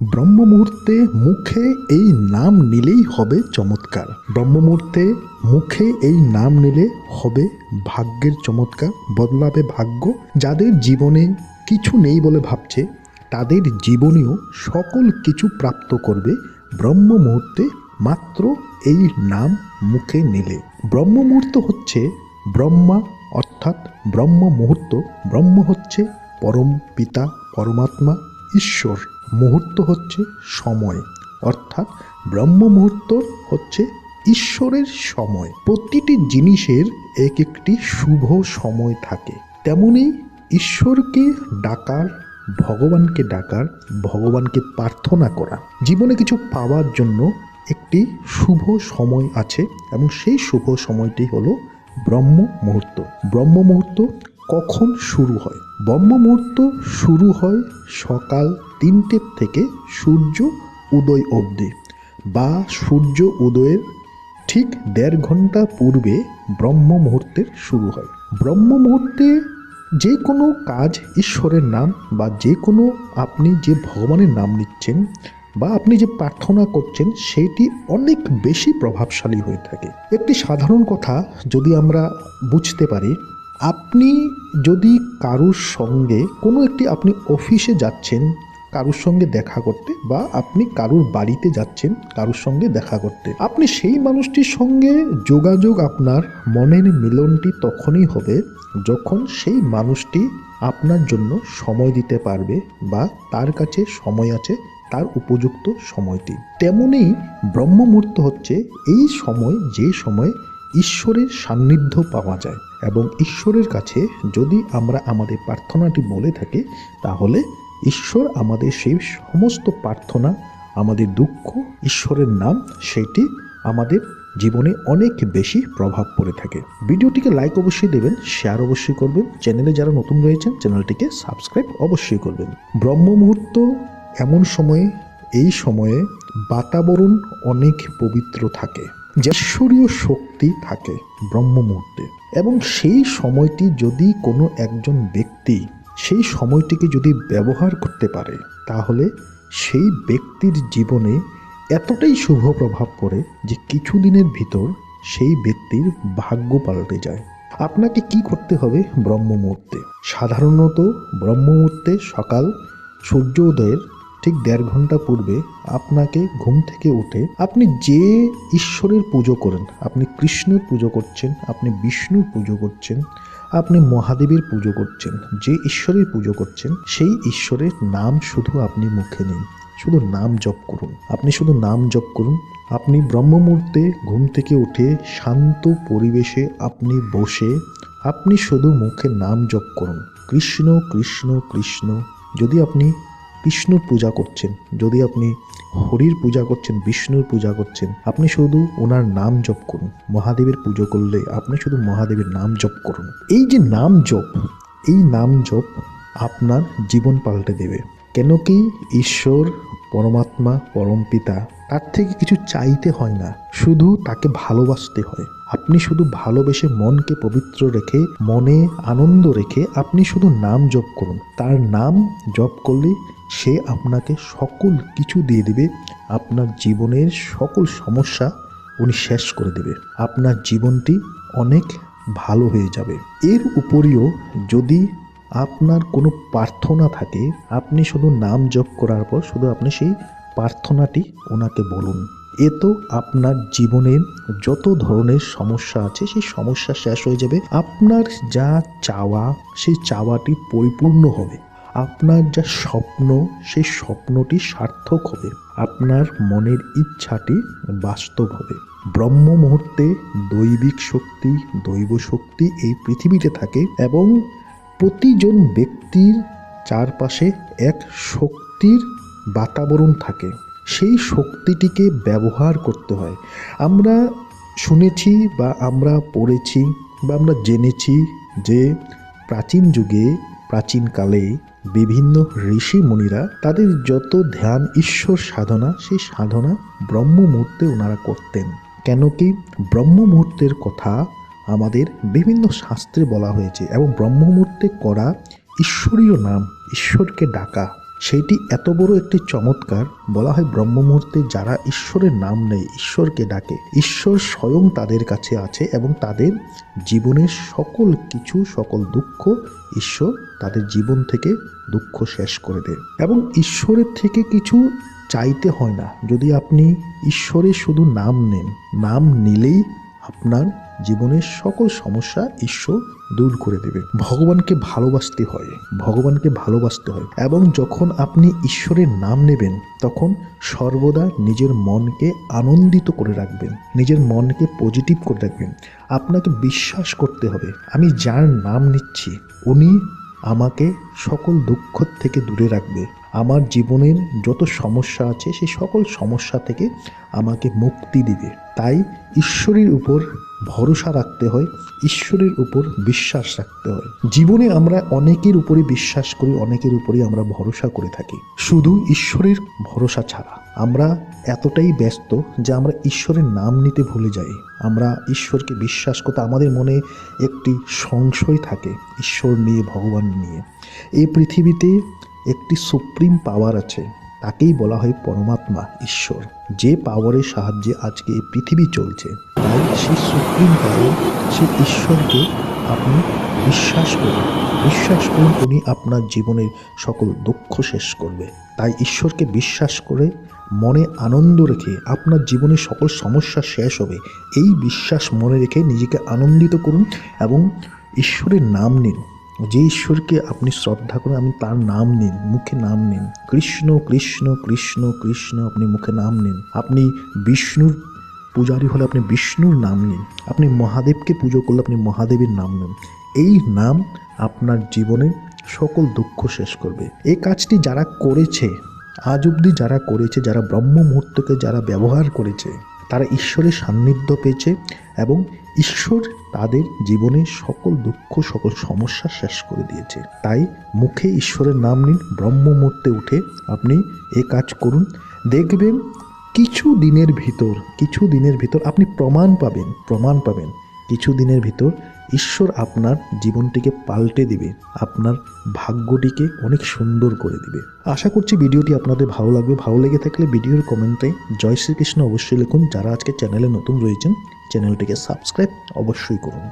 ব্রহ্ম মুহূর্তে মুখে এই নাম নিলেই হবে চমৎকার। ব্রহ্ম মুহূর্তে মুখে এই নাম নিলে হবে ভাগ্যের চমৎকার, বদলাবে ভাগ্য। যাদের জীবনে কিছু নেই বলে ভাবছে, তাদের জীবনেও সকল কিছু প্রাপ্ত করবে ব্রহ্ম মুহূর্তে মাত্র এই নাম মুখে নিলে। ব্রহ্ম মুহূর্ত হচ্ছে ব্রহ্মা, অর্থাৎ ব্রহ্ম মুহূর্ত ব্রহ্ম হচ্ছে পরম পিতা, পরমাত্মা, ঈশ্বর। মুহূর্ত হচ্ছে সময়, অর্থাৎ ব্রহ্ম মুহূর্ত হচ্ছে ঈশ্বরের সময়। প্রতিটি জিনিসের এক একটি শুভ সময় থাকে। তেমনি ঈশ্বরকে ডাকার, ভগবানকে ডাকার, ভগবানকে প্রার্থনা করা। জীবনে কিছু পাওয়ার জন্য একটি শুভ সময় আছে এবং সেই শুভ সময়টি হলো ব্রহ্ম মুহূর্ত। ব্রহ্ম মুহূর্ত কখন শুরু হয়? ব্রহ্ম মুহূর্ত শুরু হয় সকাল তিনটের থেকে সূর্য উদয় অবধি বা সূর্য উদয়ের ঠিক দেড় ঘণ্টা পূর্বে ব্রহ্ম মুহূর্তের শুরু হয়। ব্রহ্ম মুহূর্তে যে কোনো কাজ ঈশ্বরের নাম বা যে কোনো আপনি যে ভগবানের নাম নিচ্ছেন বা আপনি যে প্রার্থনা করছেন সেইটি অনেক বেশি প্রভাবশালী হয়ে থাকে। একটি সাধারণ কথা যদি আমরা বুঝতে পারি, আপনি যদি কারুর সঙ্গে কোনো একটি আপনি অফিসে যাচ্ছেন, কারুর সঙ্গে দেখা করতে বা আপনি কারুর বাড়িতে যাচ্ছেন, কারুর সঙ্গে দেখা করতে, আপনি সেই মানুষটির সঙ্গে যোগাযোগ আপনার মনের মিলনটি তখনই হবে যখন সেই মানুষটি আপনার জন্য সময় দিতে পারবে বা তার কাছে সময় আছে তার উপযুক্ত সময়টি। তেমনি ব্রহ্ম মুহূর্ত হচ্ছে এই সময় যে সময় ঈশ্বরের সান্নিধ্য পাওয়া যায় এবং ঈশ্বরের কাছে যদি আমরা আমাদের প্রার্থনাটি বলে থাকি, তাহলে ঈশ্বর আমাদের সেই সমস্ত প্রার্থনা, আমাদের দুঃখ, ঈশ্বরের নাম, সেটি আমাদের জীবনে অনেক বেশি প্রভাব পড়ে থাকে। ভিডিওটিকে লাইক অবশ্যই দেবেন শেয়ার অবশ্যই করবেন। চ্যানেলে যারা নতুন রয়েছেন, চ্যানেলটিকে সাবস্ক্রাইব অবশ্যই করবেন। ব্রহ্ম মুহূর্ত এমন সময়ে, এই সময়ে বাতাবরণ অনেক পবিত্র থাকে যে ঈশ্বরীয় শক্তি থাকে ব্রহ্ম মুহূর্তে এবং সেই সময়টি যদি কোনো একজন ব্যক্তি সেই সময়টিকে যদি ব্যবহার করতে পারে, তাহলে সেই ব্যক্তির জীবনে এতটাই শুভ প্রভাব পড়ে যে কিছুদিনের ভিতর সেই ব্যক্তির ভাগ্য পাল্টে যায়। আপনাকে কি করতে হবে ব্রহ্ম মুহূর্তে সাধারণত ব্রহ্ম মুহূর্তে সকাল সূর্য উদয়ের ঠিক দেড় ঘণ্টা পূর্বে আপনাকে ঘুম থেকে উঠে আপনি যে ঈশ্বরের পুজো করেন, আপনি কৃষ্ণের পুজো করছেন, আপনি বিষ্ণুর পুজো করছেন, আপনি মহাদেবের পুজো করছেন, যে ঈশ্বরের পুজো করছেন, সেই ঈশ্বরের নাম শুধু আপনি মুখে নিন, শুধু নাম জপ করুন। আপনি শুধু নাম জপ করুন, আপনি ব্রহ্ম মুহূর্তে ঘুম থেকে উঠে শান্ত পরিবেশে আপনি বসে আপনি শুধু মুখে নাম জপ করুন। কৃষ্ণ কৃষ্ণ কৃষ্ণ, যদি আপনি বিষ্ণুর পূজা করছেন। যদি আপনি হরির পূজা করছেন, বিষ্ণুর পূজা করছেন, আপনি শুধু ওনার নাম জপ করুন। মহাদেবের পুজো করলে আপনি শুধু মহাদেবের নাম জপ করুন। এই যে নাম জপ, এই নাম জপ আপনার জীবন পাল্টে দেবে। কেন কি ঈশ্বর, পরমাত্মা, পরমপিতা তার থেকে কিছু চাইতে হয় না, শুধু তাকে ভালোবাসতে হয়। আপনি শুধু ভালোবেসে মনকে পবিত্র রেখে, মনে আনন্দ রেখে আপনি শুধু নাম জপ করুন। তার নাম জপ করলে সে আপনাকে সকল কিছু দিয়ে দেবে, আপনার জীবনের সকল সমস্যা উনি শেষ করে দেবে। আপনার জীবনটি অনেক ভালো হয়ে যাবে। এর উপরেও যদি আপনার কোনো প্রার্থনা থাকে, আপনি শুধু নাম জপ করার পর শুধু আপনি সেই প্রার্থনাটি ওনাকে বলুন। এ তো আপনার জীবনের যত ধরনের সমস্যা আছে, সেই সমস্যা শেষ হয়ে যাবে। আপনার যা চাওয়া, সেই চাওয়াটি পরিপূর্ণ হবে। আপনার যা স্বপ্ন, সেই স্বপ্নটি সার্থক হবে। আপনার মনের ইচ্ছাটি বাস্তব হবে। ব্রহ্ম মুহূর্তে দৈবিক শক্তি, দৈব শক্তি এই পৃথিবীতে থাকে এবং প্রতিজন ব্যক্তির চারপাশে এক শক্তির বাতাবরণ থাকে, সেই শক্তিটিকে ব্যবহার করতে হয়। আমরা শুনেছি বা আমরা পড়েছি বা আমরা জেনেছি যে প্রাচীন যুগে প্রাচীনকালে বিভিন্ন ঋষি মুনিরা তাদের যত ধ্যান, ঈশ্বর সাধনা, সেই সাধনা ব্রহ্ম মুহূর্তে ওনারা করতেন। কেন কি ব্রহ্ম মুহূর্তের কথা আমাদের বিভিন্ন শাস্ত্রে বলা হয়েছে এবং ব্রহ্মমূর্তে করা ঈশ্বরীয় নাম, ঈশ্বরকে ডাকা। সেইটি এত বড় একটি চমৎকার, বলা হয় ব্রহ্মমুহূর্তে যারা ঈশ্বরের নাম নেয়, ঈশ্বরকে ডাকে। ঈশ্বর স্বয়ং তাদের কাছে আছে এবং তাদের জীবনের সকল কিছু, সকল দুঃখ ঈশ্বর তাদের জীবন থেকে দুঃখ শেষ করে দেয়। এবং ঈশ্বরের থেকে কিছু চাইতে হয় না। যদি আপনি ঈশ্বরের শুধু নাম নেন, নাম নিলেই আপনার জীবনের সকল সমস্যা ঈশ্বর দূর করে দেবে। ভগবানকে ভালোবাসতে হয়, ভগবানকে ভালোবাসতে হয় এবং যখন আপনি ঈশ্বরের নাম নেবেন, তখন সর্বদা নিজের মনকে আনন্দিত করে রাখবেন, নিজের মনকে পজিটিভ করে রাখবেন। আপনাকে বিশ্বাস করতে হবে, আমি যার নাম নিচ্ছি, উনি আমাকে সকল দুঃখ থেকে দূরে রাখবে। আমার জীবনের যত সমস্যা আছে সেই সকল সমস্যা থেকে আমাকে মুক্তি দিবে। তাই ঈশ্বরের উপর ভরসা রাখতে হয়, ঈশ্বরের উপর বিশ্বাস রাখতে হয়। জীবনে আমরা অনেকের উপরে বিশ্বাস করি, অনেকের উপরে আমরা ভরসা করে থাকি। শুধু ঈশ্বরের ভরসা ছাড়া। আমরা এতটাই ব্যস্ত যে আমরা ঈশ্বরের নাম নিতে ভুলে যাই। আমরা ঈশ্বরকে বিশ্বাস করতে, আমাদের মনে একটি সংশয় থাকে, ঈশ্বর নিয়ে, ভগবান নিয়ে। এই পৃথিবীতে একটি সুপ্রিম পাওয়ার আছে, তাকেই বলা হয় পরমাত্মা, ঈশ্বর। যে পাওয়ারের সাহায্যে আজকে এই পৃথিবী চলছে, তাই সেই সুপ্রিম পাওয়ার, সেই ঈশ্বরকে আপনি বিশ্বাস করুন। বিশ্বাস করুন উনি আপনার জীবনের সকল দুঃখ শেষ করবে। তাই ঈশ্বরকে বিশ্বাস করে মনে আনন্দ রেখে আপনার জীবনের সকল সমস্যা শেষ হবে। এই বিশ্বাস মনে রেখে নিজেকে আনন্দিত করুন এবং ঈশ্বরের নাম নিন। যে ঈশ্বরকে আপনি শ্রদ্ধা করেন, আপনি তার নাম নিন, মুখে নাম নিন। কৃষ্ণ কৃষ্ণ কৃষ্ণ কৃষ্ণ, আপনি মুখে নাম নিন। আপনি বিষ্ণুর পূজারী হলে আপনি বিষ্ণুর নাম নিন। আপনি মহাদেবকে পুজো করলে আপনি মহাদেবের নাম নিন। এই নাম আপনার জীবনে সকল দুঃখ শেষ করবে। এই কাজটি যারা করেছে, আজ অবধি যারা করেছে, যারা ব্রহ্ম মুহূর্তকে যারা ব্যবহার করেছে তারা ঈশ্বরের সান্নিধ্য পেয়েছে এবং ঈশ্বর তাদের জীবনে সকল দুঃখ, সকল সমস্যা শেষ করে দিয়েছে। তাই মুখে ঈশ্বরের নাম নিন, ব্রহ্মমূর্তে উঠে আপনি এ কাজ করুন। দেখবেন কিছু দিনের ভিতর, কিছু দিনের ভিতর আপনি প্রমাণ পাবেন প্রমাণ পাবেন। কিছু দিনের ভিতর ঈশ্বর আপনার জীবনটিকে পাল্টে দিবে, আপনার ভাগ্যটিকে অনেক সুন্দর করে দিবে। আশা করছি ভিডিওটি আপনাদের ভালো লাগবে। ভালো লেগে থাকলে ভিডিওর কমেন্টে জয় শ্রীকৃষ্ণ অবশ্যই লিখুন। যারা আজকে চ্যানেলে নতুন রয়েছেন, চ্যানেলটিকে সাবস্ক্রাইব অবশ্যই করুন।